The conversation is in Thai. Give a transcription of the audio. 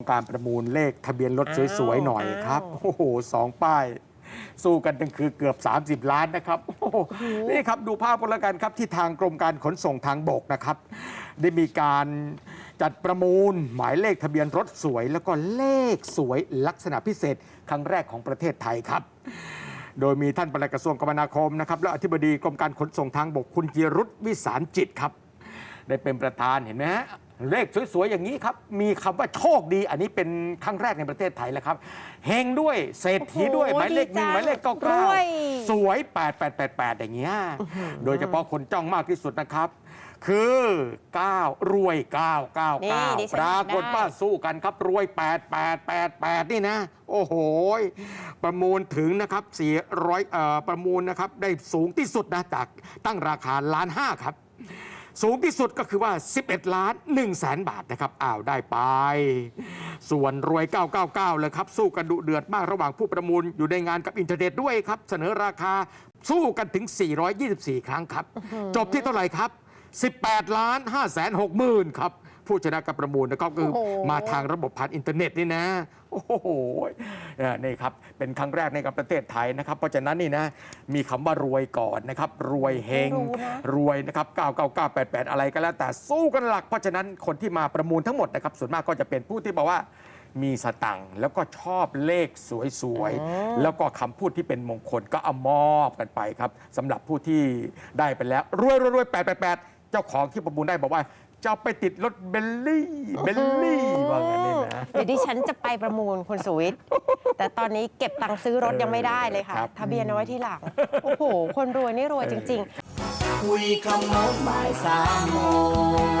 การประมูลเลขทะเบียนรถสวยๆหน่อยครับ โอ้โหสองป้าย สู้กันตั้งคือเกือบ 30 ล้านนะครับโอ้โหนี่ครับดูภาพกันแล้วกันครับ ที่ทางกรมการขนส่งทางบกนะครับ ได้มีการจัดประมูลหมายเลขทะเบียนรถสวย แล้วก็เลขสวยลักษณะพิเศษ ครั้งแรกของประเทศไทยครับ โดยมีท่านปลัดกระทรวงคมนาคมนะครับและอธิบดีกรมการขนส่งทางบกคุณจิรุตวิสารจิตครับ ได้เป็นประธานเห็นไหมฮะ เลขสวยๆอย่างนี้ครับ มีคำว่าโชคดี อันนี้เป็นครั้งแรกในประเทศไทยแล้วครับเฮงด้วยเศรษฐีด้วยโอ้โหหมายเลขหนึ่งดีจังหมายเลขเก้ารเก้าวย สวย 8888 อย่างเงี้ยโดยเฉพาะคนจ้องมากที่สุดนะครับ คือ 9 รวย นี่ดิ999ฉันปรากฏได้ว่าสู้กันครับ รวย 8888 นี่นะ โอ้โหประมูลถึงนะครับ400เอ่อประมูลนะครับ ได้สูงที่สุดนะจากตั้งราคาล้านห้าครับ สูงที่สุดก็คือว่า 11 ล้าน1แสนบาทนะครับอ้าวได้ไป ส่วนรวย 999 เลยครับ สู้กันดุเดือดมากระหว่างผู้ประมูลอยู่ในงานกับอินเทอร์เน็ตด้วยครับ เสนอราคาสู้กันถึง 424 ครั้งครับ จบที่เท่าไหร่ครับ 18 ล้าน5แสน6หมื่นครับ ผู้ชนะการประมูลนะครับคือโอ้โห มาทางระบบผ่านอินเทอร์เน็ตนี่นะ โอ้โหเอ่อนี่ครับ เป็นครั้งแรกในกับประเทศไทยนะครับ เพราะฉะนั้นนี่นะ มีคำว่ารวยก่อนนะครับ รวยเฮง รู้นะ รวยนะครับ 99988 อะไรก็แล้ว แต่สู้กันหลัก เพราะฉะนั้นคนที่มาประมูลทั้งหมดนะครับ ส่วนมากก็จะเป็นผู้ที่บอกว่ามีสตังค์แล้วก็ชอบเลขสวยๆ แล้วก็คำพูดที่เป็นมงคลก็เอามอบกันไปครับสำหรับผู้ที่ได้ไปแล้ว รวยรวยรวย888 เจ้าของที่ประมูลได้บอกว่าจะเอาไปติดรถเบลลี่เบลลี่ว่างั้นนี่นะ เดี๋ยวดิฉันจะไปประมูลคุณสุวิทย์ แต่ตอนนี้เก็บตังค์ซื้อรถยังไม่ได้เลยค่ะ ครับ ทะเบียนเอาไว้ที่หลัง โอ้โห คนรวยนี่รวยจริง ๆ คุยขโมงบ่ายสามโมง